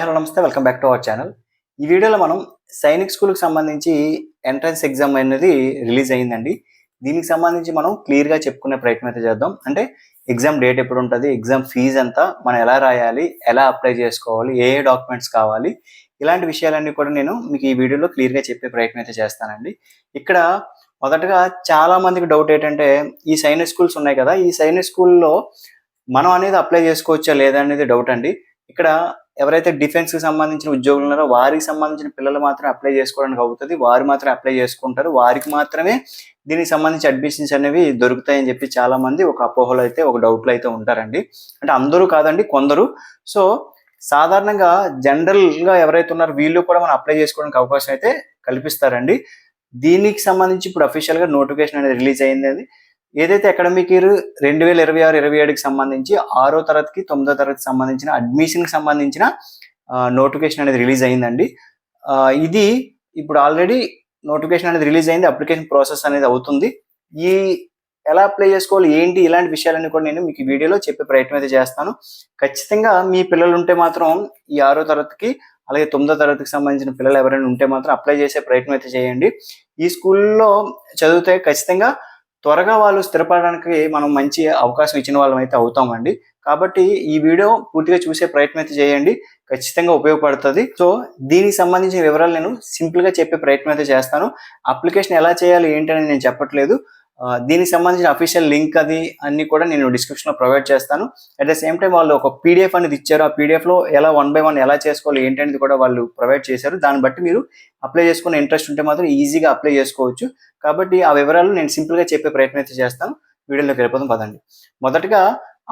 Hello నమస్తే welcome back to our channel. ఈ వీడియోలో మనం సైనిక్ స్కూల్కి సంబంధించి ఎంట్రన్స్ ఎగ్జామ్ అనేది రిలీజ్ అయ్యిందండి దీనికి సంబంధించి మనం క్లియర్గా చెప్పుకునే ప్రయత్నం అయితే చేద్దాం. అంటే ఎగ్జామ్ డేట్ ఎప్పుడు ఉంటుంది ఎగ్జామ్ ఫీజు ఎంత మనం ఎలా రాయాలి ఎలా అప్లై చేసుకోవాలి ఏ ఏ డాక్యుమెంట్స్ కావాలి ఇలాంటి విషయాలన్నీ కూడా నేను మీకు ఈ వీడియోలో క్లియర్గా చెప్పే ప్రయత్నం అయితే చేస్తానండి. ఇక్కడ మొదటగా చాలా మందికి డౌట్ ఏంటంటే ఈ సైనిక్ స్కూల్స్ ఉన్నాయి కదా ఈ సైనిక్ స్కూల్లో మనం అనేది అప్లై చేసుకోవచ్చా లేదా అనేది డౌట్ అండి. ఇక్కడ ఎవరైతే డిఫెన్స్కి సంబంధించిన ఉద్యోగులు ఉన్నారో వారికి సంబంధించిన పిల్లలు మాత్రం అప్లై చేసుకోవడానికి అవుతుంది. వారు మాత్రం అప్లై చేసుకుంటారు. వారికి మాత్రమే దీనికి సంబంధించి అడ్మిషన్స్ అనేవి దొరుకుతాయని చెప్పి చాలా మంది ఒక అపోహలో అయితే ఒక డౌట్లో అయితే ఉంటారండి. అంటే అందరూ కాదండి కొందరు. సో సాధారణంగా జనరల్గా ఎవరైతే ఉన్నారో వీళ్ళు కూడా మనం అప్లై చేసుకోవడానికి అవకాశం అయితే కల్పిస్తారండి. దీనికి సంబంధించి ఇప్పుడు అఫీషియల్గా నోటిఫికేషన్ అనేది రిలీజ్ అయింది అది ఏదైతే అకాడమిక్ ఇయర్ రెండు వేల ఇరవై ఆరు ఇరవై ఏడుకి సంబంధించి ఆరో తరగతికి తొమ్మిదో తరగతికి సంబంధించిన అడ్మిషన్కి సంబంధించిన నోటిఫికేషన్ అనేది రిలీజ్ అయిందండి. ఇది ఇప్పుడు ఆల్రెడీ నోటిఫికేషన్ అనేది రిలీజ్ అయింది అప్లికేషన్ ప్రాసెస్ అనేది అవుతుంది. ఈ ఎలా అప్లై చేసుకోవాలి ఏంటి ఇలాంటి విషయాలన్నీ కూడా నేను మీకు వీడియోలో చెప్పే ప్రయత్నం అయితే చేస్తాను. ఖచ్చితంగా మీ పిల్లలు ఉంటే మాత్రం ఈ ఆరో తరగతికి అలాగే తొమ్మిదో తరగతికి సంబంధించిన పిల్లలు ఎవరైనా ఉంటే మాత్రం అప్లై చేసే ప్రయత్నం అయితే చేయండి. ఈ స్కూల్లో చదివితే ఖచ్చితంగా త్వరగా వాళ్ళు స్థిరపడడానికి మనం మంచి అవకాశం ఇచ్చిన వాళ్ళం అయితే అవుతామండి. కాబట్టి ఈ వీడియో పూర్తిగా చూసే ప్రయత్నం అయితే చేయండి. ఖచ్చితంగా ఉపయోగపడుతుంది. సో దీనికి సంబంధించిన వివరాలు నేను సింపుల్గా చెప్పే ప్రయత్నం అయితే చేస్తాను. అప్లికేషన్ ఎలా చేయాలి ఏంటని నేను చెప్పట్లేదు. దీనికి సంబంధించిన అఫీషియల్ లింక్ అది అన్ని కూడా నేను డిస్క్రిప్షన్లో ప్రొవైడ్ చేస్తాను. అట్ ద సేమ్ టైం వాళ్ళు ఒక పీడిఎఫ్ అనేది ఇచ్చారు. ఆ పీడిఎఫ్లో ఎలా వన్ బై వన్ ఎలా చేసుకోవాలి ఏంటనేది కూడా వాళ్ళు ప్రొవైడ్ చేశారు. దాన్ని బట్టి మీరు అప్లై చేసుకునే ఇంట్రెస్ట్ ఉంటే మాత్రం ఈజీగా అప్లై చేసుకోవచ్చు. కాబట్టి ఆ వివరాలు నేను సింపుల్గా చెప్పే ప్రయత్నం అయితే చేస్తాను. వీడియోలోకి వెళ్ళిపోతాం పదండి. మొదటగా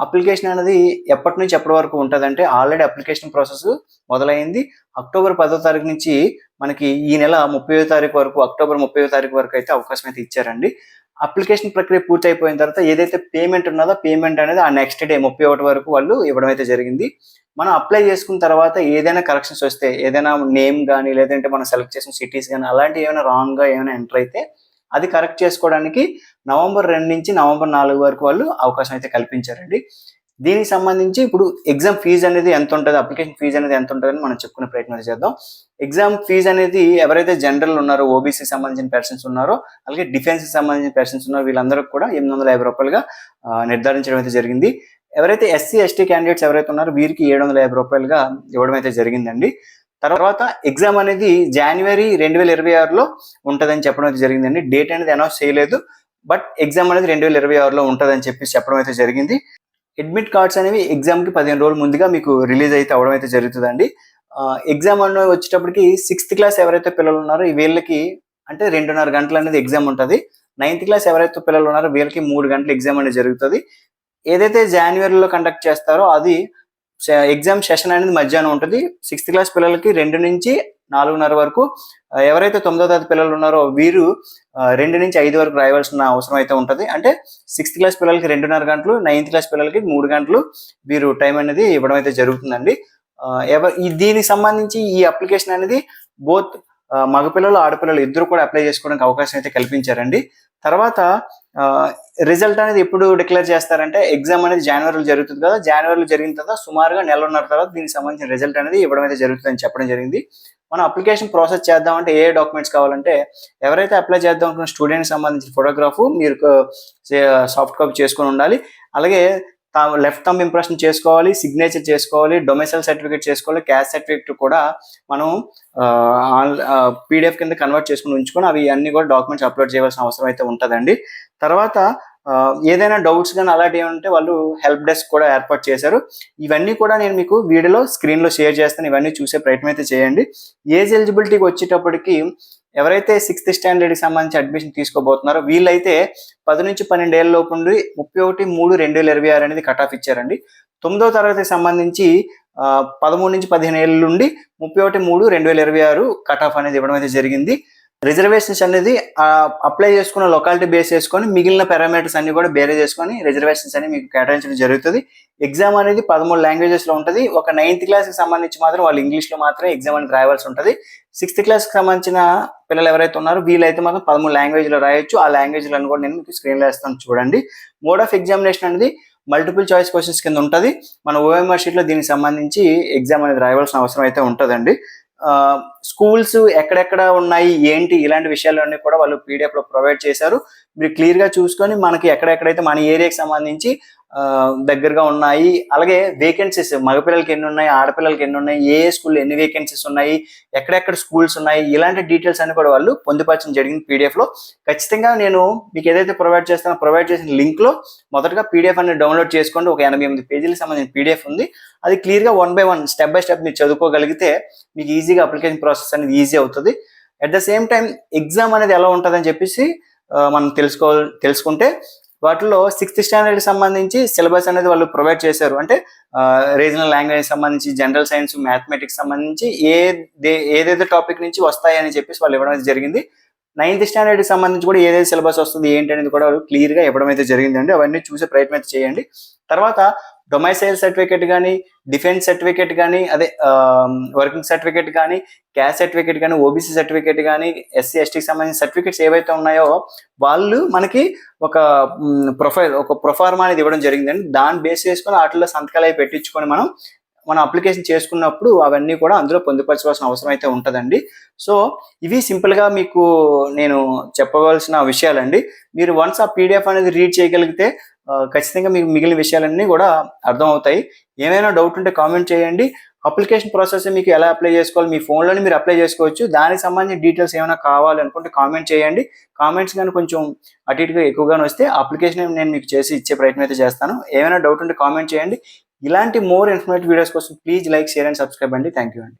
అప్లికేషన్ అనేది ఎప్పటి నుంచి ఎప్పటి వరకు ఉంటుందంటే ఆల్రెడీ అప్లికేషన్ ప్రాసెస్ మొదలైంది. అక్టోబర్ పదో తారీఖు నుంచి మనకి ఈ నెల ముప్పై తారీఖు వరకు అక్టోబర్ ముప్పై తారీఖు వరకు అయితే అవకాశం అయితే ఇచ్చారండి. అప్లికేషన్ ప్రక్రియ పూర్తి అయిపోయిన తర్వాత ఏదైతే పేమెంట్ ఉన్నదో పేమెంట్ అనేది ఆ నెక్స్ట్ డే ముప్పై ఒకటి వరకు వాళ్ళు ఇవ్వడం అయితే జరిగింది. మనం అప్లై చేసుకున్న తర్వాత ఏదైనా కరెక్షన్స్ వస్తే ఏదైనా నేమ్ కానీ లేదంటే మనం సెలెక్ట్ చేసిన సిటీస్ కానీ అలాంటివి ఏమైనా రాంగ్గా ఏమైనా ఎంటర్ అయితే అది కరెక్ట్ చేసుకోవడానికి నవంబర్ రెండు నుంచి నవంబర్ నాలుగు వరకు వాళ్ళు అవకాశం అయితే కల్పించారండి. దీనికి సంబంధించి ఇప్పుడు ఎగ్జామ్ ఫీజు అనేది ఎంత ఉంటుంది అప్లికేషన్ ఫీజు అనేది ఎంత ఉంటుందని మనం చెప్పుకునే ప్రయత్నం చేద్దాం. ఎగ్జామ్ ఫీజు అనేది ఎవరైతే జనరల్ ఉన్నారో ఓబీసీ సంబంధించిన పర్సన్స్ ఉన్నారో అలాగే డిఫెన్స్ సంబంధించిన పర్సన్స్ ఉన్నారో వీళ్ళందరూ కూడా ఎనిమిది వందల యాభై రూపాయలుగా నిర్ధారించడం అయితే జరిగింది. ఎవరైతే ఎస్సీ ఎస్టీ క్యాండిడేట్స్ ఎవరైతే ఉన్నారో వీరికి ఏడు వందల యాభై రూపాయలుగా ఇవ్వడం అయితే జరిగిందండి. తర్వాత ఎగ్జామ్ అనేది జనవరి రెండు వేల ఇరవై ఆరులో ఉంటుందని చెప్పడం అయితే జరిగిందండి. డేట్ అనేది అనౌన్స్ చేయలేదు బట్ ఎగ్జామ్ అనేది రెండు వేల ఇరవై ఆరులో ఉంటుందని చెప్పి చెప్పడం అయితే జరిగింది. అడ్మిట్ కార్డ్స్ అనేవి ఎగ్జామ్కి పదిహేను రోజుల ముందుగా మీకు రిలీజ్ అయితే అవడం అయితే జరుగుతుందండి. ఎగ్జామ్ అనేది వచ్చేటప్పటికి సిక్స్త్ క్లాస్ ఎవరైతే పిల్లలు ఉన్నారో ఈ వీళ్ళకి అంటే రెండున్నర గంటలు అనేది ఎగ్జామ్ ఉంటుంది. నైన్త్ క్లాస్ ఎవరైతే పిల్లలు ఉన్నారో వీళ్ళకి మూడు గంటల ఎగ్జామ్ అనేది జరుగుతుంది. ఏదైతే జనవరిలో కండక్ట్ చేస్తారో అది ఎగ్జామ్ సెషన్ అనేది మధ్యాహ్నం ఉంటుంది. సిక్స్త్ క్లాస్ పిల్లలకి రెండు నుంచి నాలుగున్నర వరకు. ఎవరైతే తొమ్మిదో తరగతి పిల్లలు ఉన్నారో వీరు రెండు నుంచి ఐదు వరకు రాయవలసిన అవసరం అయితే ఉంటుంది. అంటే సిక్స్త్ క్లాస్ పిల్లలకి రెండున్నర గంటలు నైన్త్ క్లాస్ పిల్లలకి మూడు గంటలు వీరు టైం అనేది ఇవ్వడం అయితే జరుగుతుందండి. ఎవరు దీనికి సంబంధించి ఈ అప్లికేషన్ అనేది బోత్ మగపిల్లలు ఆడపిల్లలు ఇద్దరు కూడా అప్లై చేసుకోవడానికి అవకాశం అయితే కల్పించారండి. తర్వాత రిజల్ట్ అనేది ఎప్పుడు డిక్లేర్ చేస్తారంటే ఎగ్జామ్ అనేది జనవరిలో జరుగుతుంది కదా జనవరిలో జరిగిన తర్వాత సుమారుగా నెలన్నర తర్వాత దీనికి సంబంధించిన రిజల్ట్ అనేది ఇవ్వడం అయితే జరుగుతుందని చెప్పడం జరిగింది. మనం అప్లికేషన్ ప్రాసెస్ చేద్దామంటే ఏ డాక్యుమెంట్స్ కావాలంటే ఎవరైతే అప్లై చేద్దాం అనుకున్న స్టూడెంట్కి సంబంధించిన ఫోటోగ్రాఫ్ మీరు సాఫ్ట్ కాపీ చేసుకొని ఉండాలి. అలాగే లెఫ్ట్ థంబ్ ఇంప్రెషన్ చేసుకోవాలి సిగ్నేచర్ చేసుకోవాలి డొమెసైల్ సర్టిఫికేట్ చేసుకోవాలి క్యాష్ సర్టిఫికేట్ కూడా మనం పీడిఎఫ్ కింద కన్వర్ట్ చేసుకుని ఉంచుకొని అవి అన్ని కూడా డాక్యుమెంట్స్ అప్లోడ్ చేయవలసిన అవసరం అయితే ఉంటుందండి. తర్వాత ఏదైనా డౌట్స్ కానీ అలాంటివి ఉంటే వాళ్ళు హెల్ప్ డెస్క్ కూడా ఏర్పాటు చేశారు. ఇవన్నీ కూడా నేను మీకు వీడియోలో స్క్రీన్లో షేర్ చేస్తాను. ఇవన్నీ చూసే ప్రయత్నం అయితే చేయండి. ఏజ్ ఎలిజిబిలిటీకి వచ్చేటప్పటికి ఎవరైతే సిక్స్త్ స్టాండర్డ్కి సంబంధించి అడ్మిషన్ తీసుకోబోతున్నారో వీళ్ళైతే పది నుంచి పన్నెండు ఏళ్ళ లోపు నుండి ముప్పై ఒకటి మూడు రెండు వేల ఇరవై ఆరు అనేది కట్ ఆఫ్ ఇచ్చారండి. తొమ్మిదో తరగతికి సంబంధించి పదమూడు నుంచి పదిహేను ఏళ్ళ నుండి ముప్పై ఒకటి మూడు రెండు వేల ఇరవై ఆరు కట్ ఆఫ్ అనేది ఇవ్వడం అయితే జరిగింది. రిజర్వేషన్స్ అనేది అప్లై చేసుకున్న లొకాలిటీ బేస్ చేసుకొని మిగిలిన పారామీటర్స్ అన్ని కూడా బేరే చేసుకొని రిజర్వేషన్స్ అని మీకు కేటాయించడం జరుగుతుంది. ఎగ్జామ్ అనేది పదమూడు లాంగ్వేజెస్లో ఉంటుంది. ఒక నైన్త్ క్లాస్కి సంబంధించి మాత్రం వాళ్ళు ఇంగ్లీష్లో మాత్రమే ఎగ్జామ్ అనేది రాయవలసి ఉంటుంది. సిక్స్త్ క్లాస్కి సంబంధించిన పిల్లలు ఎవరైతే ఉన్నారో వీళ్ళైతే మాత్రం పదమూడు లాంగ్వేజ్లో రాయొచ్చు. ఆ లాంగ్వేజ్లను కూడా నేను మీకు స్క్రీన్ వేస్తాను చూడండి. మోడ్ ఆఫ్ ఎగ్జామినేషన్ అనేది మల్టిపుల్ చాయిస్ క్వశ్చన్స్ కింద ఉంటుంది. మన ఓఎంఆర్ షీట్లో దీనికి సంబంధించి ఎగ్జామ్ అనేది రాయవలసిన అవసరం అయితే ఉంటుందండి. స్కూల్స్ ఎక్కడెక్కడ ఉన్నాయి ఏంటి ఇలాంటి విషయాలన్నీ కూడా వాళ్ళు పీడిఎఫ్లో ప్రొవైడ్ చేశారు. మీరు క్లియర్గా చూసుకొని మనకి ఎక్కడెక్కడైతే మన ఏరియాకి సంబంధించి దగ్గరగా ఉన్నాయి. అలాగే వేకెన్సీస్ మగపిల్లలకి ఎన్ని ఉన్నాయి ఆడపిల్లలకి ఎన్ని ఉన్నాయి ఏ ఏ స్కూల్ ఎన్ని వేకెన్సీస్ ఉన్నాయి ఎక్కడెక్కడ స్కూల్స్ ఉన్నాయి ఇలాంటి డీటెయిల్స్ అన్ని కూడా వాళ్ళు పొందుపరచడం జరిగింది పీడిఎఫ్లో. ఖచ్చితంగా నేను మీకు ఏదైతే ప్రొవైడ్ చేస్తానో ప్రొవైడ్ చేసిన లింక్లో మొదటగా పీడిఎఫ్ అనేది డౌన్లోడ్ చేసుకోండి. ఒక ఎనభై ఎనిమిది పేజీలకు సంబంధించిన పీడిఎఫ్ ఉంది. అది క్లియర్గా one by one step by step మీరు చదువుకోగలిగితే మీకు ఈజీగా అప్లికేషన్ ప్రాసెస్ అనేది ఈజీ అవుతుంది. At the same time exam అనేది ఎలా ఉంటుందని చెప్పేసి మనం తెలుసుకో తెలుసుకుంటే వాటిలో సిక్స్త్ స్టాండర్డ్ సంబంధించి సిలబస్ అనేది వాళ్ళు ప్రొవైడ్ చేశారు. అంటే రీజనల్ లాంగ్వేజ్ సంబంధించి జనరల్ సైన్స్ మ్యాథమెటిక్స్ సంబంధించి ఏ దే- ఏదైతే టాపిక్ నుంచి వస్తాయని చెప్పేసి వాళ్ళు ఇవ్వడం అయితే జరిగింది. నైన్త్ స్టాండర్డ్ సంబంధించి కూడా ఏదైతే సిలబస్ వస్తుంది ఏంటి అనేది కూడా వాళ్ళు క్లియర్గా ఇవ్వడం అయితే జరిగిందండి. అవన్నీ చూసే ప్రయత్నం అయితే చేయండి. తర్వాత డొమైసైల్ సర్టిఫికేట్ కానీ డిఫెన్స్ సర్టిఫికేట్ కానీ అదే వర్కింగ్ సర్టిఫికేట్ కానీ క్యాస్ట్ సర్టిఫికేట్ కానీ ఓబీసీ సర్టిఫికేట్ కానీ ఎస్సీ ఎస్టీకి సంబంధించిన సర్టిఫికేట్స్ ఏవైతే ఉన్నాయో వాళ్ళు మనకి ఒక ప్రొఫైల్ ఒక ప్రొఫార్మా అనేది ఇవ్వడం జరిగిందండి దాన్ని బేస్ చేసుకొని వాటిలో సంతకాలు అవి పెట్టించుకొని మనం మనం అప్లికేషన్ చేసుకున్నప్పుడు అవన్నీ కూడా అందులో పొందుపరచవలసిన అవసరం అయితే ఉంటుందండి. సో ఇవి సింపుల్గా మీకు నేను చెప్పవలసిన విషయాలండి. మీరు వన్స్ ఆ పీడిఎఫ్ అనేది రీడ్ చేయగలిగితే ఖచ్చితంగా మీకు మిగిలిన విషయాలన్నీ కూడా అర్థం అవుతాయి ఏమైనా డౌట్ ఉంటే కామెంట్ చేయండి. అప్లికేషన్ ప్రాసెస్ మీకు ఎలా అప్లై చేసుకోవాలి? మీ ఫోన్లోనే మీరు అప్లై చేసుకోవచ్చు. దానికి సంబంధించిన డీటెయిల్స్ ఏమైనా కావాలి అనుకుంటే కామెంట్ చేయండి. కామెంట్స్ కానీ కొంచెం అటు ఇటుగా ఎక్కువగానే వస్తే అప్లికేషన్ నేను మీకు చేసి ఇచ్చే ప్రయత్నం అయితే చేస్తాను. ఏమైనా డౌట్ ఉంటే కామెంట్ చేయండి. ఇలాంటి మోర్ ఇన్ఫర్మేటివ్ వీడియోస్ కోసం please like share and subscribe అండి. థ్యాంక్ యూ అండి.